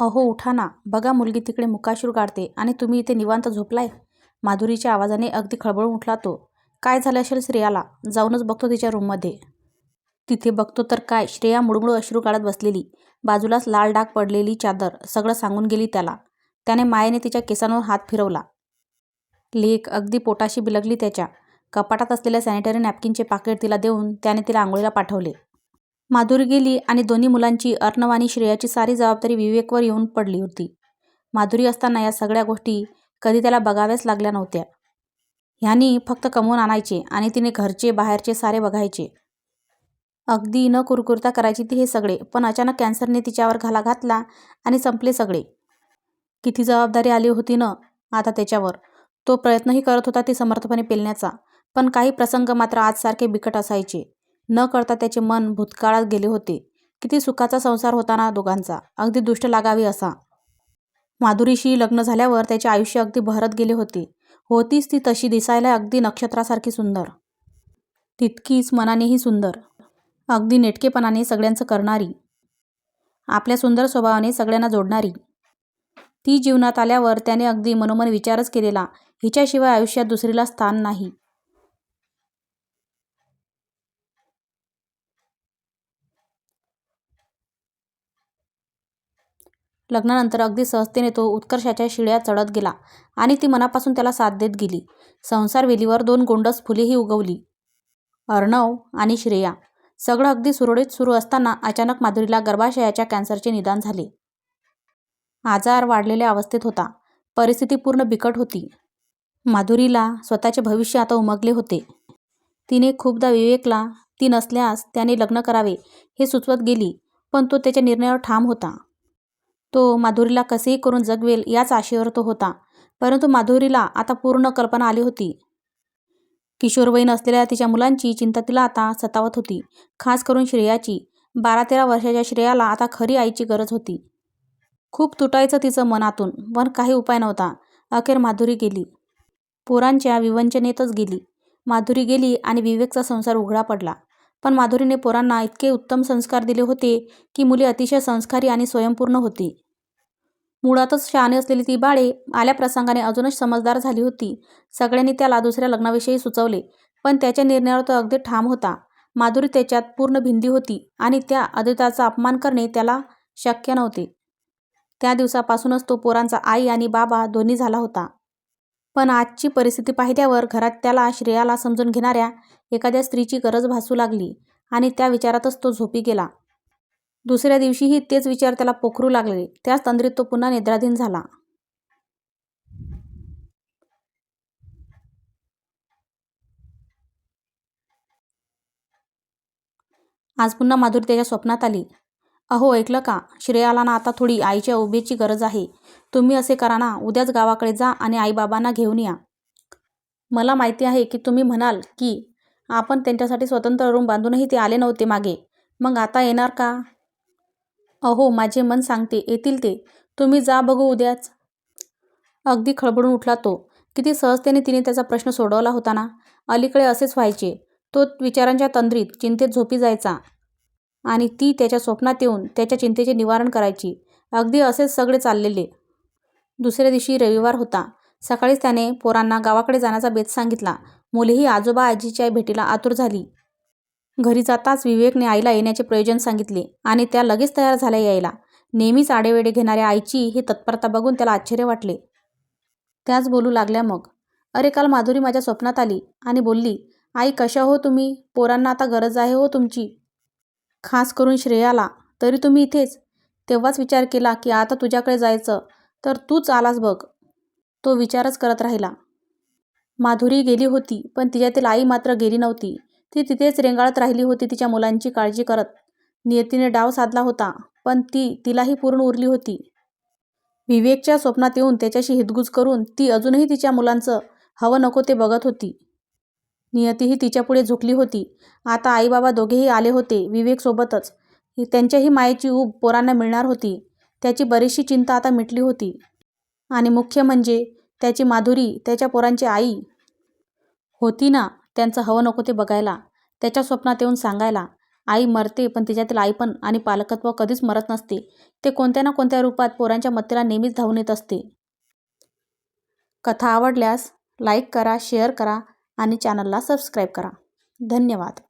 अहो उठा ना. बघा मुलगी तिकडे मुकाश्रू काढते आणि तुम्ही इथे निवांत झोपलाय? माधुरीच्या आवाजाने अगदी खळबळून उठला तो. काय झालं असेल श्रेयाला? जाऊनच बघतो तिच्या रूममध्ये. तिथे बघतो तर काय? श्रेया मुळमुळ अश्रू काढत बसलेली. बाजूलाच लाल डाग पडलेली चादर. सगळं सांगून गेली त्याला. त्याने मायेने तिच्या केसांवर हात फिरवला. लेक अगदी पोटाशी बिलगली त्याच्या. कपाटात असलेल्या सॅनिटरी नॅपकिनचे पाकिट तिला देऊन त्याने तिला आंघोळीला पाठवले. माधुरी गेली आणि दोन्ही मुलांची अर्णव आणि श्रेयाची सारी जबाबदारी विवेकवर येऊन पडली होती. माधुरी असताना या सगळ्या गोष्टी कधी त्याला बघाव्याच लागल्या नव्हत्या. ह्यानी फक्त कमवून आणायचे आणि तिने घरचे बाहेरचे सारे बघायचे. अगदी न कुरकुरता करायची ती हे सगळे पण अचानक कॅन्सरने तिच्यावर घाला घातला आणि संपले सगळे. किती जबाबदारी आली होती न आता त्याच्यावर. तो प्रयत्नही करत होता ती समर्थपणे पेलण्याचा पण काही प्रसंग मात्र आजसारखे बिकट असायचे. न कळता त्याचे मन भूतकाळात गेले होते. किती सुखाचा संसार होता ना दोघांचा. अगदी दुष्ट लागावी असा. माधुरीशी लग्न झाल्यावर त्याचे आयुष्य अगदी बहरत गेले होते. होतीच ती तशी दिसायला अगदी नक्षत्रासारखी सुंदर. तितकीच मनानेही सुंदर. अगदी नेटकेपणाने सगळ्यांचं करणारी. आपल्या सुंदर स्वभावाने सगळ्यांना जोडणारी. ती जीवनात आल्यावर त्याने अगदी मनोमन विचारच केलेला. हिच्याशिवाय आयुष्यात दुसरीला स्थान नाही. लग्नानंतर अगदी सहजतेने तो उत्कर्षाच्या शिळ्या चढत गेला आणि ती मनापासून त्याला साथ देत गेली. संसार वेलीवर दोन गोंडस फुलेही उगवली. अर्णव आणि श्रेया. सगळं अगदी सुरळीत सुरू असताना अचानक माधुरीला गर्भाशयाच्या कॅन्सरचे निदान झाले. आजार वाढलेल्या अवस्थेत होता. परिस्थिती पूर्ण बिकट होती. माधुरीला स्वतःचे भविष्य आता उमगले होते. तिने खूपदा विवेकला ती नसल्यास त्याने लग्न करावे हे सुचवत गेली पण तो त्याच्या निर्णयावर ठाम होता. तो माधुरीला कसेही करून जगवेल याच आशेवर तो होता. परंतु माधुरीला आता पूर्ण कल्पना आली होती. किशोरवयीन असलेल्या तिच्या मुलांची चिंता तिला आता सतावत होती. खास करून श्रेयाची. बारा तेरा वर्षाच्या श्रेयाला आता खरी आईची गरज होती. खूप तुटायचं तिचं मनातून पण काही उपाय नव्हता. अखेर माधुरी गेली. पोरांच्या विवंचनेतच गेली. माधुरी गेली आणि विवेकचा संसार उघडा पडला. पण माधुरीने पोरांना इतके उत्तम संस्कार दिले होते की मुले अतिशय संस्कारी आणि स्वयंपूर्ण होती. मुळातच शहाणे असलेली ती बाळे आल्या प्रसंगाने अजूनच समजदार झाली होती. सगळ्यांनी त्याला दुसऱ्या लग्नाविषयी सुचवले पण त्याच्या निर्णयावर तो अगदी ठाम होता. माधुरी त्याच्यात पूर्ण भिंदी होती आणि त्या अद्वैताचा अपमान करणे त्याला शक्य नव्हते. त्या दिवसापासूनच तो पोरांचा आई आणि बाबा दोन्ही झाला होता. पण आजची परिस्थिती पाहिल्यावर घरात त्याला श्रेयाला समजून घेणाऱ्या एखाद्या स्त्रीची गरज भासू लागली आणि त्या विचारातच तो झोपी गेला. दुसऱ्या दिवशीही तेच विचार त्याला पोखरू लागले. त्याच तंद्रीत तो पुन्हा निद्राधीन झाला. आज पुन्हा माधुरी त्याच्या स्वप्नात आली. अहो ऐकलं का? श्रेयाला ना आता थोडी आईच्या उभेची गरज आहे. तुम्ही असे करा ना. उद्याच गावाकडे जा आणि आईबाबांना घेऊन या. मला माहिती आहे की तुम्ही म्हणाल की आपण त्यांच्यासाठी स्वतंत्र रूम बांधूनही ते आले नव्हते मागे. मग आता येणार का? अहो माझे मन सांगते. येतील ते. तुम्ही जा बघू उद्याच. अगदी खळबळून उठला तो. किती सहजतेने तिने त्याचा प्रश्न सोडवला होता ना? अलीकडे असेच व्हायचे. तो विचारांच्या तंद्रीत चिंतेत झोपी जायचा आणि ती त्याच्या स्वप्नात येऊन त्याच्या चिंतेचे निवारण करायची. अगदी असेच सगळे चाललेले. दुसऱ्या दिवशी रविवार होता. सकाळीच त्याने पोरांना गावाकडे जाण्याचा बेत सांगितला. मुलेही आजोबा आजीच्या भेटीला आतुर झाली. घरी जाताच विवेकने आईला येण्याचे प्रयोजन सांगितले आणि त्या लगेच तयार झाल्या यायला. नेहमीच आडेवेडे घेणाऱ्या आईची ही तत्परता बघून त्याला आश्चर्य वाटले. त्याच बोलू लागल्या मग. अरे काल माधुरी माझ्या स्वप्नात आली आणि बोलली आई कशा हो तुम्ही? पोरांना आता गरज आहे हो तुमची. खास करून श्रेयाला. तरी तुम्ही इथेच. तेव्हाच विचार केला की आता तुझ्याकडे जायचं. तर तूच आलास बघ. तो विचारच करत राहिला. माधुरी गेली होती पण तिच्यातील आई मात्र गेली नव्हती. ती तिथेच रेंगाळत राहिली होती तिच्या मुलांची काळजी करत. नियतीने डाव साधला होता पण ती तिलाही पूर्ण उरली होती. विवेकच्या स्वप्नात येऊन त्याच्याशी हितगुज करून ती अजूनही तिच्या मुलांचं हवं नको ते बघत होती. नियतीही तिच्यापुढे झुकली होती. आता आईबाबा दोघेही आले होते विवेकसोबतच त्यांच्याही मायेची ऊब पोरांना मिळणार होती. त्याची बरीचशी चिंता आता मिटली होती. आणि मुख्य म्हणजे त्याची माधुरी त्याच्या पोरांची आई. होती ना त्यांचं हवं नको ते बघायला. त्याच्या स्वप्नात येऊन सांगायला. आई मरते पण तिच्यातील आईपण आणि पालकत्व कधीच मरत नसते. ते कोणत्या ना कोणत्या रूपात पोरांच्या मत्तेला नेहमीच धावून येत असते. कथा आवडल्यास लाईक करा शेअर करा आणि चॅनलला सबस्क्राईब करा. धन्यवाद.